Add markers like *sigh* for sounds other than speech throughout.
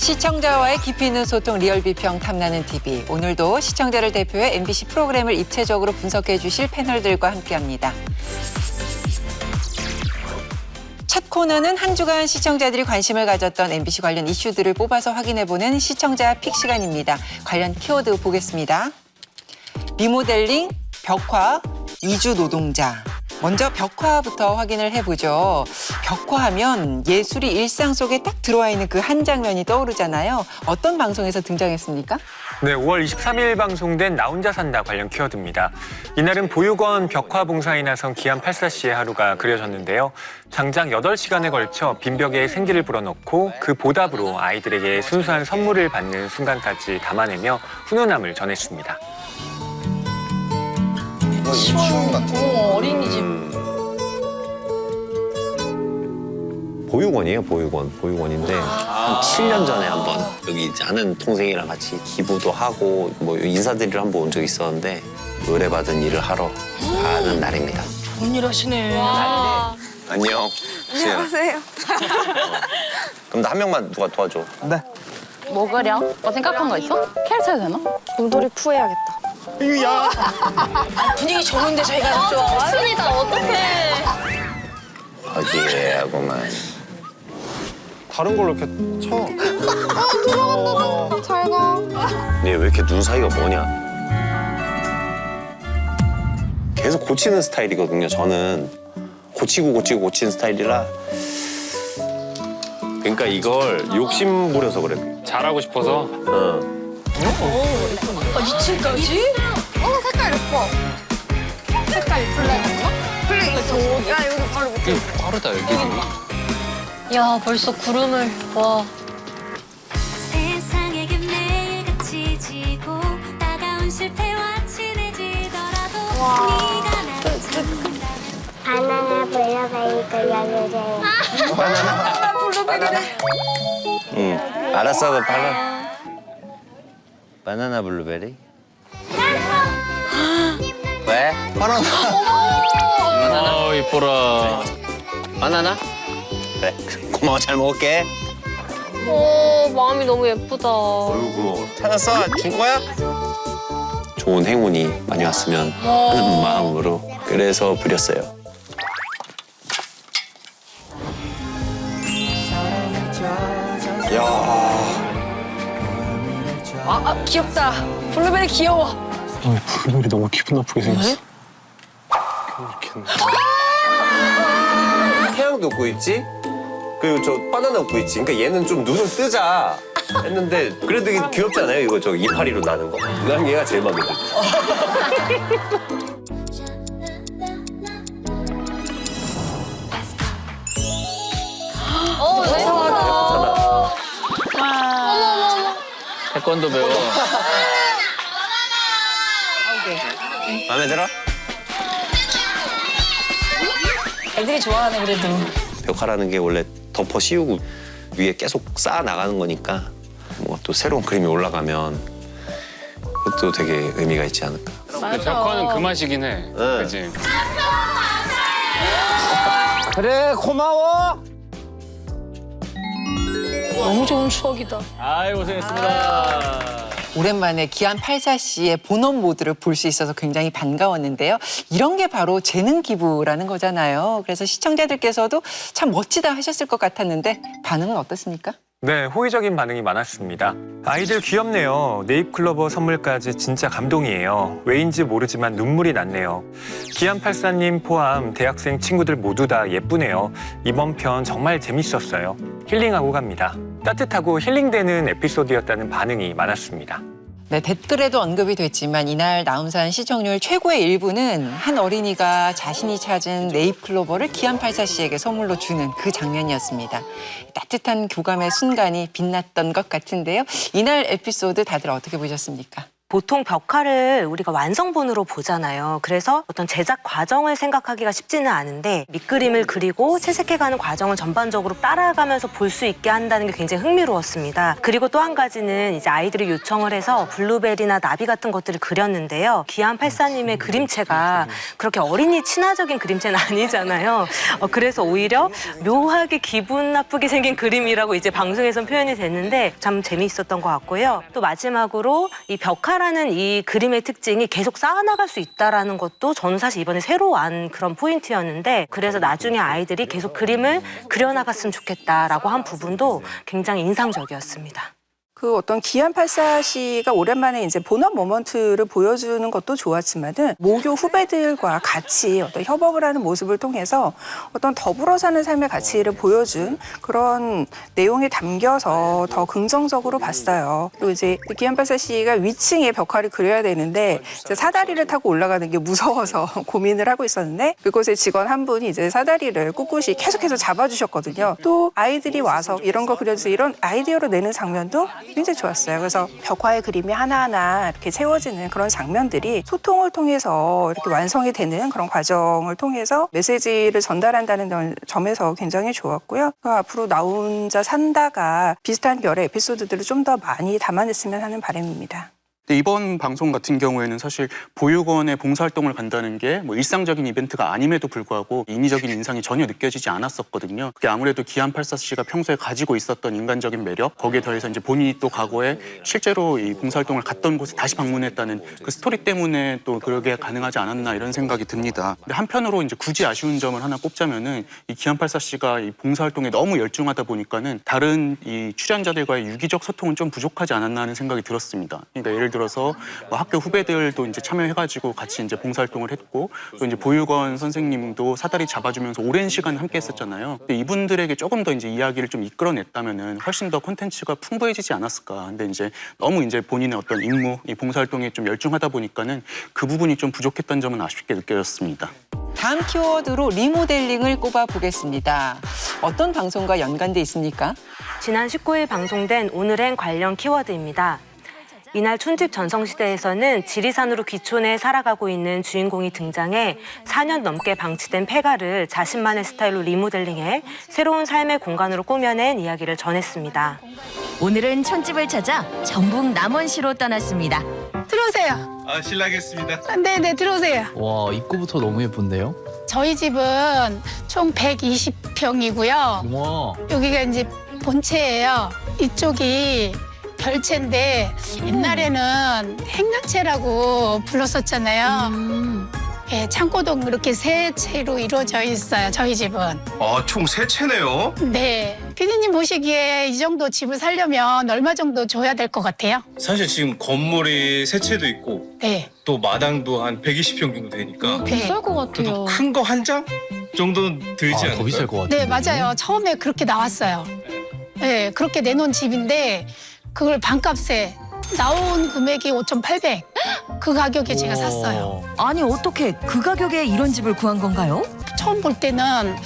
시청자와의 깊이 있는 소통 리얼 비평 탐나는 TV. 오늘도 시청자를 대표해 MBC 프로그램을 입체적으로 분석해 주실 패널들과 함께합니다. 첫 코너는 한 주간 시청자들이 관심을 가졌던 MBC 관련 이슈들을 뽑아서 확인해보는 시청자 픽 시간입니다. 관련 키워드 보겠습니다. 리모델링, 벽화, 이주 노동자. 먼저 벽화부터 확인을 해보죠. 벽화하면 예술이 일상 속에 딱 들어와 있는 그 한 장면이 떠오르잖아요. 어떤 방송에서 등장했습니까? 네, 5월 23일 방송된 나 혼자 산다 관련 키워드입니다. 이날은 보육원 벽화 봉사에 나선 기안 84씨의 하루가 그려졌는데요. 장장 8시간에 걸쳐 빈벽에 생기를 불어넣고 그 보답으로 아이들에게 순수한 선물을 받는 순간까지 담아내며 훈훈함을 전했습니다. 이거 유치원 같은 거. 어린이집. 보육원이에요, 보육원. 보육원인데 한 7년 전에 한번 여기 이제 아는 동생이랑 같이 기부도 하고 뭐 인사드리러 한 번 온 적이 있었는데 의뢰받은 일을 하러 가는 날입니다. 좋은 일 하시네. 안녕. 안녕하세요. 그럼 나 한 명만 누가 도와줘. 뭐 그려? 뭐 생각한 거 있어? 캐릭터 해도 되나? 곰돌이 푸 해야겠다. 분위기 좋은데 저희가 더 좋아. 좋습니다. 어떡해. 어디에하고만 다른 걸로 이렇게 쳐. 잘 가. 얘왜 이렇게 눈 사이가 뭐냐? 계속 고치는 스타일이거든요. 저는 고치고 고치고 고치는 스타일이라 그러니까 이걸 욕심 부려서 그래. 잘하고 싶어서 어. 아, 2층까지? 어, 색깔 예뻐. 색깔 블랙인가? 블랙 있어. 야, 여기 바로 밑에. 빠르다 여기. 야, 벌써 구름을. 와. 세상에게 매일같이 지고 따가운 실패와 친해지더라도 네가 나를 찾는다 바나나 블루베리도 열려줘요. 응. 알았어, 너 발라. 바나나 블루베리? 왜? 바나나. 아 이뻐라. 바나나? 그래. 고마워, 잘 먹을게. 오, 마음이 너무 예쁘다. 어이구, 고마워. 찾았어? 준 거야? 좋은 행운이 많이 왔으면 하는 마음으로 그래서 부렸어요. 귀엽다. 블루베리 귀여워. 블루베리 너무 기분 나쁘게 생겼어. 태양도 웃고 있지? 그리고 저 바나나 웃고 있지. 그러니까 얘는 좀 눈을 뜨자 했는데 그래도 이게 귀엽지 않아요? 이거 저 이파리로 나는 거. 난 얘가 제일 마음에 들어. 어, *laughs* 태권도 배워. 마음에 들어? 애들이 좋아하네, 그래도. 벽화라는 게 원래 덮어 씌우고 위에 계속 쌓아 나가는 거니까 뭔가 또 새로운 그림이 올라가면 그것도 되게 의미가 있지 않을까. 근데 벽화는 그 맛이긴 해. 그지. 그래 고마워. 너무 좋은 추억이다. 아이 고생했습니다. 오랜만에 기안 84씨의 본원 모드를 볼 수 있어서 굉장히 반가웠는데요. 이런 게 바로 재능 기부라는 거잖아요. 그래서 시청자들께서도 참 멋지다 하셨을 것 같았는데 반응은 어떻습니까? 네, 호의적인 반응이 많았습니다. 아이들 귀엽네요. 네잎클로버 선물까지 진짜 감동이에요. 왜인지 모르지만 눈물이 났네요. 기안84님 포함 대학생 친구들 모두 다 예쁘네요. 이번 편 정말 재밌었어요. 힐링하고 갑니다. 따뜻하고 힐링되는 에피소드였다는 반응이 많았습니다. 네, 댓글에도 언급이 됐지만 이날 나훈산 시청률 최고의 일부는 한 어린이가 자신이 찾은 네잎 클로버를 기안84 씨에게 선물로 주는 그 장면이었습니다. 따뜻한 교감의 순간이 빛났던 것 같은데요. 이날 에피소드 다들 어떻게 보셨습니까? 보통 벽화를 우리가 완성본으로 보잖아요. 그래서 어떤 제작 과정을 생각하기가 쉽지는 않은데 밑그림을 그리고 채색해가는 과정을 전반적으로 따라가면서 볼 수 있게 한다는 게 굉장히 흥미로웠습니다. 그리고 또 한 가지는 이제 아이들이 요청을 해서 블루베리나 나비 같은 것들을 그렸는데요. 기안 팔사님의 그림체가 그렇게 어린이 친화적인 그림체는 *laughs* 아니잖아요. 어, 그래서 오히려 묘하게 기분 나쁘게 생긴 그림이라고 이제 방송에선 표현이 됐는데 참 재미있었던 것 같고요. 또 마지막으로 이 벽화 라는 이 그림의 특징이 계속 쌓아나갈 수 있다라는 것도 저는 사실 이번에 새로 안 그런 포인트였는데 그래서 나중에 아이들이 계속 그림을 그려나갔으면 좋겠다라고 한 부분도 굉장히 인상적이었습니다. 그 어떤 기안 84 씨가 오랜만에 이제 본업 모먼트를 보여주는 것도 좋았지만은 모교 후배들과 같이 어떤 협업을 하는 모습을 통해서 어떤 더불어 사는 삶의 가치를 보여준 그런 내용이 담겨서 더 긍정적으로 봤어요. 그리고 이제 기안 84 씨가 위층에 벽화를 그려야 되는데 이제 사다리를 타고 올라가는 게 무서워서 *laughs* 고민을 하고 있었는데 그곳에 직원 한 분이 이제 사다리를 꿋꿋이 계속해서 잡아주셨거든요. 또 아이들이 와서 이런 거 그려주세요 이런 아이디어로 내는 장면도 굉장히 좋았어요. 그래서 벽화의 그림이 하나하나 이렇게 채워지는 그런 장면들이 소통을 통해서 이렇게 완성이 되는 그런 과정을 통해서 메시지를 전달한다는 점에서 굉장히 좋았고요. 그 앞으로 나 혼자 산다가 비슷한 결의 에피소드들을 좀 더 많이 담아냈으면 하는 바람입니다. 근데 이번 방송 같은 경우에는 사실 보육원에 봉사활동을 간다는 게 뭐 일상적인 이벤트가 아님에도 불구하고 인위적인 인상이 전혀 느껴지지 않았었거든요. 그게 아무래도 기안 84 씨가 평소에 가지고 있었던 인간적인 매력 거기에 더해서 이제 본인이 또 과거에 실제로 이 봉사활동을 갔던 곳에 다시 방문했다는 그 스토리 때문에 또 그러게 가능하지 않았나 이런 생각이 듭니다. 근데 한편으로 이제 굳이 아쉬운 점을 하나 꼽자면은 이 기안 84 씨가 이 봉사활동에 너무 열중하다 보니까는 다른 이 출연자들과의 유기적 소통은 좀 부족하지 않았나 하는 생각이 들었습니다. 그러니까 예를 들어 서 뭐 학교 후배들도 이제 참여해가지고 같이 이제 봉사활동을 했고 또 이제 보육원 선생님도 사다리 잡아주면서 오랜 시간 함께 했었잖아요. 근데 이분들에게 조금 더 이제 이야기를 좀 이끌어냈다면은 훨씬 더 콘텐츠가 풍부해지지 않았을까. 근데 이제 너무 이제 본인의 어떤 임무, 이 봉사활동에 좀 열중하다 보니까는 그 부분이 좀 부족했던 점은 아쉽게 느껴졌습니다. 다음 키워드로 리모델링을 꼽아 보겠습니다. 어떤 방송과 연관돼 있습니까? 지난 19일 방송된 오늘행 관련 키워드입니다. 이날 촌집 전성시대에서는 지리산으로 귀촌해 살아가고 있는 주인공이 등장해 4년 넘게 방치된 폐가를 자신만의 스타일로 리모델링해 새로운 삶의 공간으로 꾸며낸 이야기를 전했습니다. 오늘은 촌집을 찾아 전북 남원시로 떠났습니다. 들어오세요. 아 실례하겠습니다. 네네 들어오세요. 와 입구부터 너무 예쁜데요? 저희 집은 총 120평이고요. 와. 여기가 이제 본체예요. 이쪽이 별채인데 옛날에는 행랑채라고 불렀었잖아요. 예, 창고동 이렇게 세 채로 이루어져 있어요. 저희 집은. 아, 총 세 채네요. 네. 피디님 보시기에 이 정도 집을 살려면 얼마 정도 줘야 될 것 같아요? 사실 지금 건물이 세 채도 있고 네. 또 마당도 한 120평 정도 되니까 네. 것 그래도 큰거 한 장 정도는 들지 않을까요? 더 비쌀 것 같은데. 네, 맞아요. 처음에 그렇게 나왔어요. 네, 그렇게 내놓은 집인데 그걸 반값에 나온 금액이 5,800. 그 가격에 제가 샀어요. 아니 어떻게 그 가격에 이런 집을 구한 건가요? 처음 볼 때는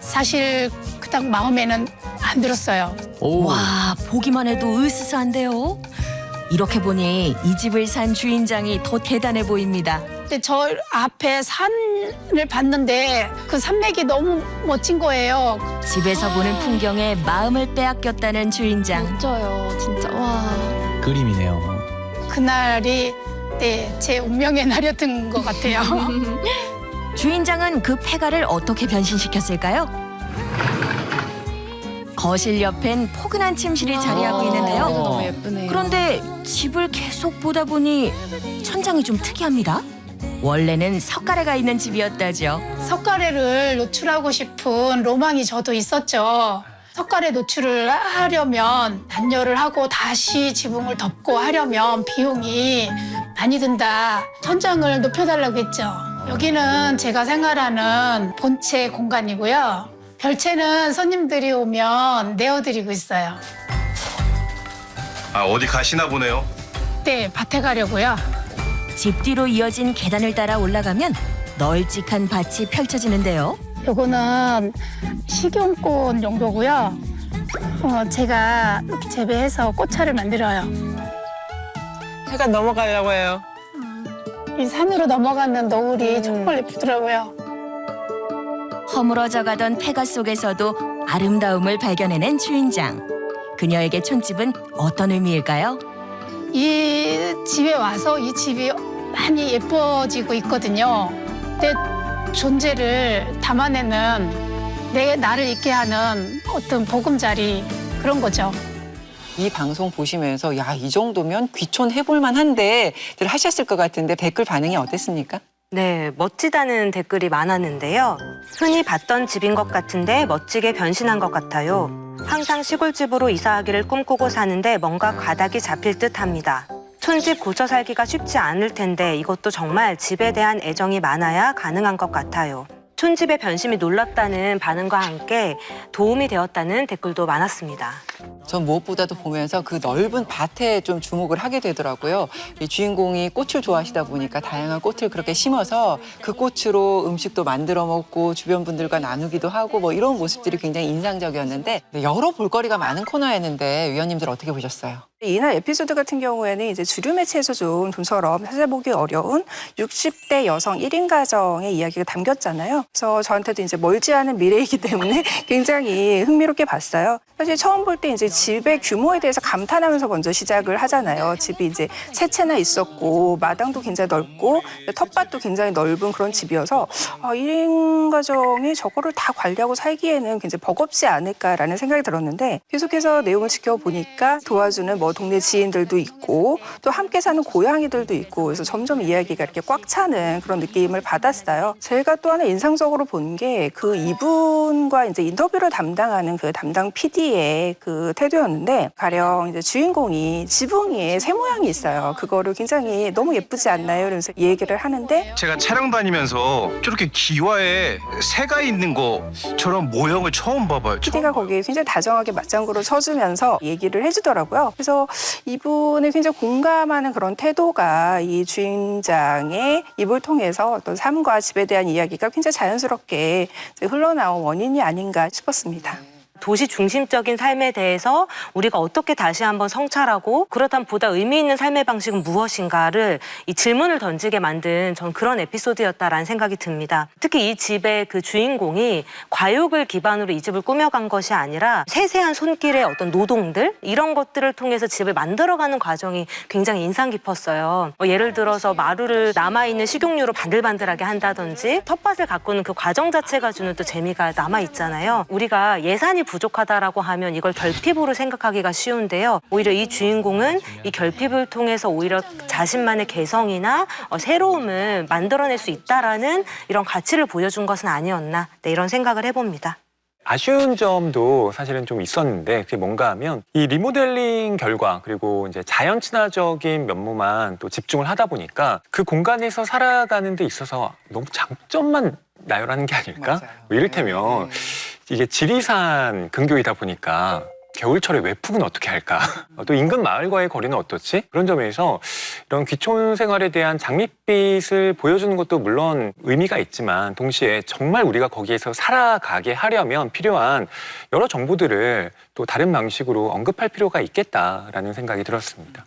사실 그닥 마음에는 안 들었어요. 오. 와 보기만 해도 으스스한데요. 이렇게 보니 이 집을 산 주인장이 더 대단해 보입니다. 근데 저 앞에 산을 봤는데 그 산맥이 너무 멋진 거예요. 집에서 보는 풍경에 마음을 빼앗겼다는 주인장. 멋져요, 진짜. 와. 그림이네요. 그날이 네, 제 운명의 날이었던 것 같아요. *laughs* 주인장은 그 폐가를 어떻게 변신시켰을까요? 거실 옆엔 포근한 침실이 자리하고 있는데요. 너무 예쁘네요. 그런데 집을 계속 보다 보니 천장이 좀 특이합니다. 원래는 석가래가 있는 집이었다죠. 석가래를 노출하고 싶은 로망이 저도 있었죠. 석가래 노출을 하려면 단열을 하고 다시 지붕을 덮고 하려면 비용이 많이 든다. 천장을 높여달라고 했죠. 여기는 제가 생활하는 본체 공간이고요. 별채는 손님들이 오면 내어드리고 있어요. 아, 어디 가시나 보네요. 네, 밭에 가려고요. 집 뒤로 이어진 계단을 따라 올라가면 널찍한 밭이 펼쳐지는데요. 요거는 식용꽃 용도고요. 어, 제가 이렇게 재배해서 꽃차를 만들어요. 해가 넘어가려고 해요. 이 산으로 넘어가는 노을이 정말 예쁘더라고요. 허물어져 가던 폐가 속에서도 아름다움을 발견해낸 주인장. 그녀에게 촌집은 어떤 의미일까요? 이 집에 와서 이 집이 많이 예뻐지고 있거든요. 내 존재를 담아내는 내 나를 있게 하는 어떤 보금자리 그런 거죠. 이 방송 보시면서 야 이 정도면 귀촌 해볼 만 한데들 하셨을 것 같은데 댓글 반응이 어땠습니까? 네, 멋지다는 댓글이 많았는데요. 흔히 봤던 집인 것 같은데 멋지게 변신한 것 같아요. 항상 시골집으로 이사하기를 꿈꾸고 사는데 뭔가 가닥이 잡힐 듯 합니다. 촌집 고쳐 살기가 쉽지 않을 텐데 이것도 정말 집에 대한 애정이 많아야 가능한 것 같아요. 촌집의 변심이 놀랍다는 반응과 함께 도움이 되었다는 댓글도 많았습니다. 전 무엇보다도 보면서 그 넓은 밭에 좀 주목을 하게 되더라고요. 이 주인공이 꽃을 좋아하시다 보니까 다양한 꽃을 그렇게 심어서 그 꽃으로 음식도 만들어 먹고 주변 분들과 나누기도 하고 뭐 이런 모습들이 굉장히 인상적이었는데 네, 여러 볼거리가 많은 코너였는데 위원님들 어떻게 보셨어요? 이날 에피소드 같은 경우에는 이제 주류 매체에서 좀 좀처럼 찾아보기 어려운 60대 여성 1인 가정의 이야기가 담겼잖아요. 그래서 저한테도 이제 멀지 않은 미래이기 때문에 *laughs* 굉장히 흥미롭게 봤어요. 사실 처음 볼 때 이제 집의 규모에 대해서 감탄하면서 먼저 시작을 하잖아요. 집이 이제 세 채나 있었고 마당도 굉장히 넓고 텃밭도 굉장히 넓은 그런 집이어서 아, 1인 가정이 저거를 다 관리하고 살기에는 굉장히 버겁지 않을까라는 생각이 들었는데 계속해서 내용을 지켜보니까 도와주는 뭐 동네 지인들도 있고 또 함께 사는 고양이들도 있고 그래서 점점 이야기가 이렇게 꽉 차는 그런 느낌을 받았어요. 제가 또 하나 인상적으로 본 게 그 이분과 이제 인터뷰를 담당하는 그 담당 PD의 그 태도였는데 가령 이제 주인공이 지붕 위에 새 모양이 있어요. 그거를 굉장히 너무 예쁘지 않나요? 그래서 이 얘기를 하는데 제가 차량 다니면서 저렇게 기와에 새가 있는 것처럼 모형을 처음 봐봐요. PD가 거기에 굉장히 다정하게 맞장구를 쳐주면서 얘기를 해주더라고요. 그래서 이분을 굉장히 공감하는 그런 태도가 이 주인장의 입을 통해서 어떤 삶과 집에 대한 이야기가 굉장히 자연스럽게 흘러나온 원인이 아닌가 싶었습니다. 도시 중심적인 삶에 대해서 우리가 어떻게 다시 한번 성찰하고 그렇다면 보다 의미 있는 삶의 방식은 무엇인가를 이 질문을 던지게 만든 전 그런 에피소드였다라는 생각이 듭니다. 특히 이 집의 그 주인공이 과육을 기반으로 이 집을 꾸며간 것이 아니라 세세한 손길의 어떤 노동들 이런 것들을 통해서 집을 만들어가는 과정이 굉장히 인상 깊었어요. 뭐 예를 들어서 마루를 남아있는 식용유로 반들반들하게 한다든지 텃밭을 가꾸는 그 과정 자체가 주는 또 재미가 남아 있잖아요. 우리가 예산이 부족하다라고 하면 이걸 결핍으로 생각하기가 쉬운데요. 오히려 이 주인공은 이 결핍을 통해서 오히려 자신만의 개성이나 어, 새로움을 만들어낼 수 있다라는 이런 가치를 보여준 것은 아니었나 네, 이런 생각을 해봅니다. 아쉬운 점도 사실은 좀 있었는데 그게 뭔가 하면 이 리모델링 결과 그리고 이제 자연 친화적인 면모만 또 집중을 하다 보니까 그 공간에서 살아가는 데 있어서 너무 장점만 나열하는 게 아닐까? 뭐 이를테면 네, 이게 지리산 근교이다 보니까 겨울철에 외풍은 어떻게 할까? *laughs* 또 인근 마을과의 거리는 어떻지? 그런 점에서 이런 귀촌 생활에 대한 장밋빛을 보여주는 것도 물론 의미가 있지만 동시에 정말 우리가 거기에서 살아가게 하려면 필요한 여러 정보들을 또 다른 방식으로 언급할 필요가 있겠다라는 생각이 들었습니다.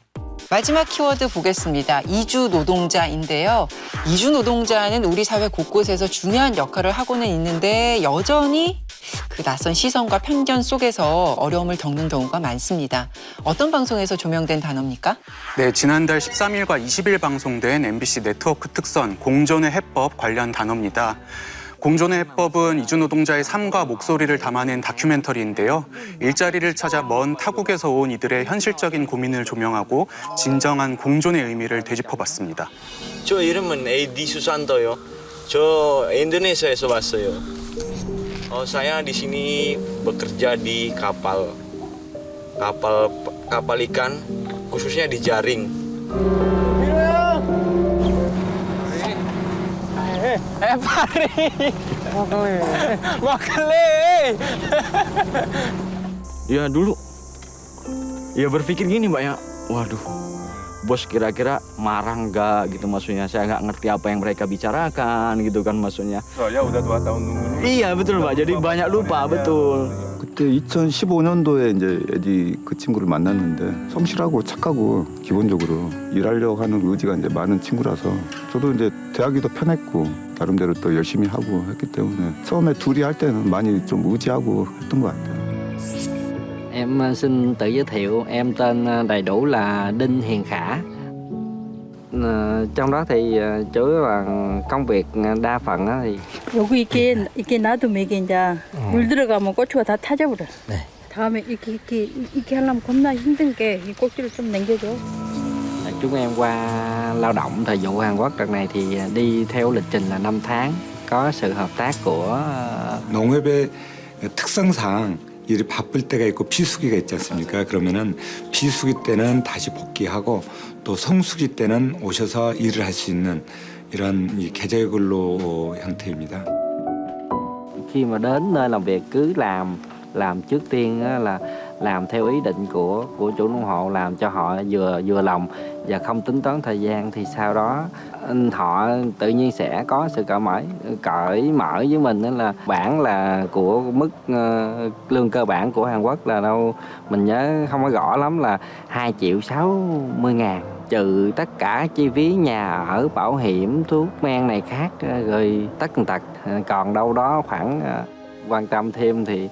마지막 키워드 보겠습니다. 이주 노동자인데요. 이주 노동자는 우리 사회 곳곳에서 중요한 역할을 하고는 있는데 여전히 그 낯선 시선과 편견 속에서 어려움을 겪는 경우가 많습니다. 어떤 방송에서 조명된 단어입니까? 네, 지난달 13일과 20일 방송된 MBC 네트워크 특선 공존의 해법 관련 단어입니다. 공존의 해법은 이주 노동자의 삶과 목소리를 담아낸 다큐멘터리인데요. 일자리를 찾아 먼 타국에서 온 이들의 현실적인 고민을 조명하고 진정한 공존의 의미를 되짚어봤습니다. 저 이름은 에디 수산도요. 저 Indonesia에서 왔어요. Oh, saya di sini bekerja di kapal, kapal kapal ikan, khususnya di jaring. Eh, pari. Makale. Ya dulu, ya berpikir gini mbak ya, waduh, bos kira-kira marah nggak gitu maksudnya. Saya nggak ngerti apa yang mereka bicarakan gitu kan maksudnya. Soalnya udah dua tahun nunggu. Iya betul mbak, jadi banyak lupa betul. 그때 2015년도에 이제 에디 그 친구를 만났는데 성실하고 착하고 기본적으로 일하려고 하는 의지가 이제 많은 친구라서 저도 이제 대하기 도 편했고 나름대로 또 열심히 하고 했기 때문에 처음에 둘이 할 때는 많이 좀 의지하고 했던 것 같아요. Em xin tự giới thiệu, em tên đầy đủ là Đinh Hiền Khả. Ờ, Trong đó thì ờ, chủ yếu là công việc ờ, đa phần á thì 여기 이렇게 이렇게 놔두면 이게 이제 물 들어가면 고추가 다 타져버려. 네. 다음에 이렇게 이렇게 이렇게 하려면 겁나 힘든 게 이 꼭지를 좀 남겨줘. ờ, chúng em qua lao động thời vụ Hàn Quốc đợt này thì ờ, đi theo lịch trình là 5 tháng. Có sự hợp tác của ờ, 농업의 특성상 일이 바쁠 때가 있고 비수기가 있지 않습니까? 그러면은 비수기 때는 다시 복귀하고 또 성수기 때는 오셔서 일을 할 수 있는 이런 이 계절 근로 형태입니다. khi mà đến nơi làm việc cứ làm làm trước tiên là làm theo ý định của của chủ nông hộ làm cho họ vừa vừa lòng và không tính toán thời gian thì sau đó ừ, họ tự nhiên sẽ có sự cởi mở cởi mở với mình. Đó là bản là của mức uh, lương cơ bản của Hàn Quốc là đâu mình nhớ không có rõ lắm là 2 triệu 60 ngàn. Trừ tất cả chi phí nhà ở bảo hiểm thuốc men này khác ờ, rồi tất tần tật. Ờ, còn đâu đó khoảng uh, quan tâm thêm thì,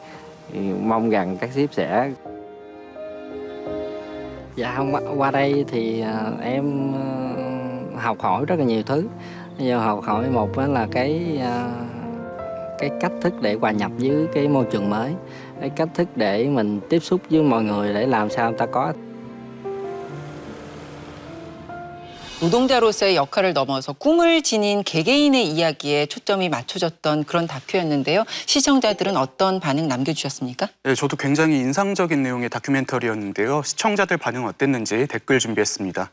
thì mong rằng các ship sẽ dạ không qua- đây thì à, em à, học hỏi rất là nhiều thứ. Giờ học hỏi một là cái à, cái cách thức để hòa nhập với cái môi trường mới, cái cách thức để mình tiếp xúc với mọi người để làm sao ta có 노동자로서의 역할을 넘어서 꿈을 지닌 개개인의 이야기에 초점이 맞춰졌던 그런 다큐였는데요. 시청자들은 어떤 반응 남겨주셨습니까? 네, 저도 굉장히 인상적인 내용의 다큐멘터리였는데요. 시청자들 반응 어땠는지 댓글 준비했습니다.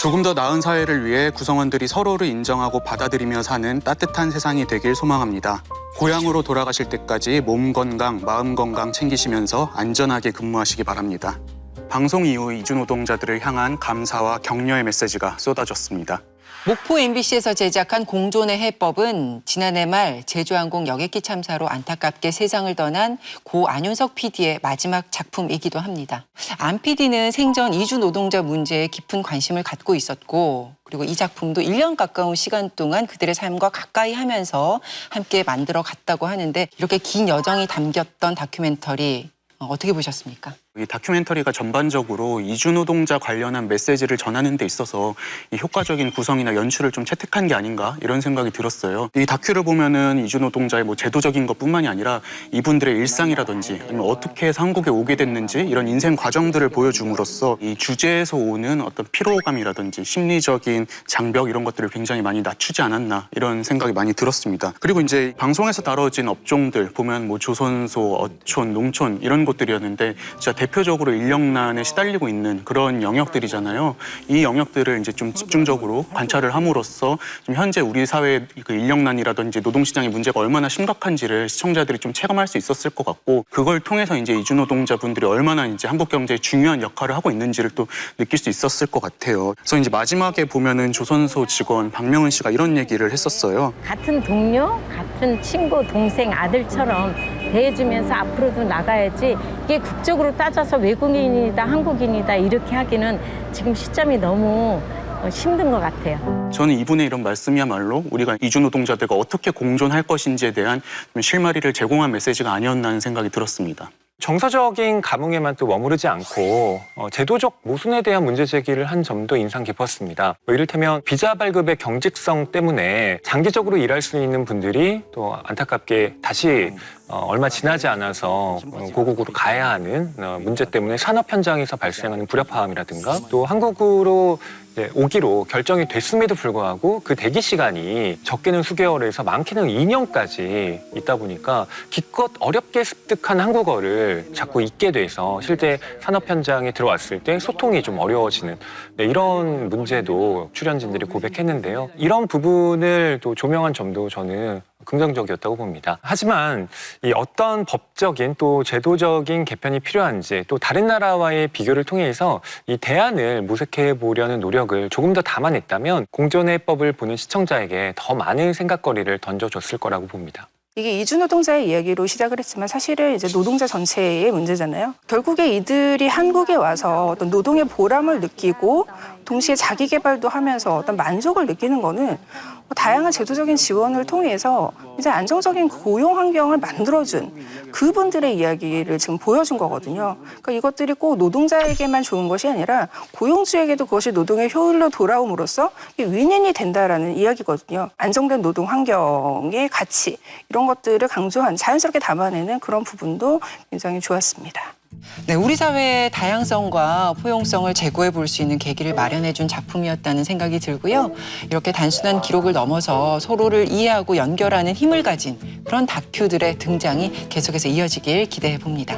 조금 더 나은 사회를 위해 구성원들이 서로를 인정하고 받아들이며 사는 따뜻한 세상이 되길 소망합니다. 고향으로 돌아가실 때까지 몸 건강, 마음 건강 챙기시면서 안전하게 근무하시기 바랍니다. 방송 이후 이주 노동자들을 향한 감사와 격려의 메시지가 쏟아졌습니다. 목포 MBC에서 제작한 공존의 해법은 지난해 말 제주항공 여객기 참사로 안타깝게 세상을 떠난 고 안윤석 PD의 마지막 작품이기도 합니다. 안 PD는 생전 이주 노동자 문제에 깊은 관심을 갖고 있었고 그리고 이 작품도 1년 가까운 시간 동안 그들의 삶과 가까이 하면서 함께 만들어 갔다고 하는데 이렇게 긴 여정이 담겼던 다큐멘터리 어, 어떻게 보셨습니까? 이 다큐멘터리가 전반적으로 이주 노동자 관련한 메시지를 전하는 데 있어서 이 효과적인 구성이나 연출을 좀 채택한 게 아닌가 이런 생각이 들었어요. 이 다큐를 보면은 이주 노동자의 뭐 제도적인 것뿐만이 아니라 이분들의 일상이라든지 아니면 어떻게 해서 한국에 오게 됐는지 이런 인생 과정들을 보여줌으로써 이 주제에서 오는 어떤 피로감이라든지 심리적인 장벽 이런 것들을 굉장히 많이 낮추지 않았나 이런 생각이 많이 들었습니다. 그리고 이제 방송에서 다뤄진 업종들 보면 뭐 조선소, 어촌, 농촌 이런 곳들이었는데 진짜 대표적으로 인력난에 시달리고 있는 그런 영역들이잖아요. 이 영역들을 이제 좀 집중적으로 관찰을 함으로써 좀 현재 우리 사회의 그 인력난이라든지 노동시장의 문제가 얼마나 심각한지를 시청자들이 좀 체감할 수 있었을 것 같고 그걸 통해서 이제 이주 노동자분들이 얼마나 이제 한국 경제에 중요한 역할을 하고 있는지를 또 느낄 수 있었을 것 같아요. 그래서 이제 마지막에 보면은 조선소 직원 박명은 씨가 이런 얘기를 했었어요. 같은 동료, 같은 친구, 동생, 아들처럼 대해주면서 앞으로도 나가야지 이게 국적으로 따져 서 외국인이다, 한국인이다 이렇게 하기는 지금 시점이 너무 어, 힘든 것 같아요. 저는 이분의 이런 말씀이야말로 우리가 이주 노동자들과 어떻게 공존할 것인지에 대한 좀 실마리를 제공한 메시지가 아니었나 하는 생각이 들었습니다. 정서적인 감흥에만 또 머무르지 않고 어, 제도적 모순에 대한 문제 제기를 한 점도 인상 깊었습니다. 뭐 이를테면 비자 발급의 경직성 때문에 장기적으로 일할 수 있는 분들이 또 안타깝게 다시 어, 얼마 지나지 않아서 어, 고국으로 가야 하는 어, 문제 때문에 산업 현장에서 발생하는 불협화음이라든가 또 한국으로 오기로 결정이 됐음에도 불구하고 그 대기 시간이 적게는 수개월에서 많게는 2년까지 있다 보니까 기껏 어렵게 습득한 한국어를 자꾸 잊게 돼서 실제 산업 현장에 들어왔을 때 소통이 좀 어려워지는 네, 이런 문제도 출연진들이 고백했는데요. 이런 부분을 또 조명한 점도 저는 긍정적이었다고 봅니다. 하지만 이 어떤 법적인 또 제도적인 개편이 필요한지 또 다른 나라와의 비교를 통해서 이 대안을 모색해 보려는 노력을 조금 더 담아냈다면 공존의 법을 보는 시청자에게 더 많은 생각거리를 던져줬을 거라고 봅니다. 이게 이주 노동자의 이야기로 시작을 했지만 사실은 이제 노동자 전체의 문제잖아요. 결국에 이들이 한국에 와서 어떤 노동의 보람을 느끼고 동시에 자기 개발도 하면서 어떤 만족을 느끼는 거는 뭐 다양한 제도적인 지원을 통해서 이제 안정적인 고용 환경을 만들어준 그분들의 이야기를 지금 보여준 거거든요. 그러니까 이것들이 꼭 노동자에게만 좋은 것이 아니라 고용주에게도 그것이 노동의 효율로 돌아옴으로써 윈윈이 된다라는 이야기거든요. 안정된 노동 환경의 가치 이런 것들을 강조한 자연스럽게 담아내는 그런 부분도 굉장히 좋았습니다. 네, 우리 사회의 다양성과 포용성을 제고해 볼 수 있는 계기를 마련해 준 작품이었다는 생각이 들고요. 이렇게 단순한 기록을 넘어서 서로를 이해하고 연결하는 힘을 가진 그런 다큐들의 등장이 계속해서 이어지길 기대해 봅니다.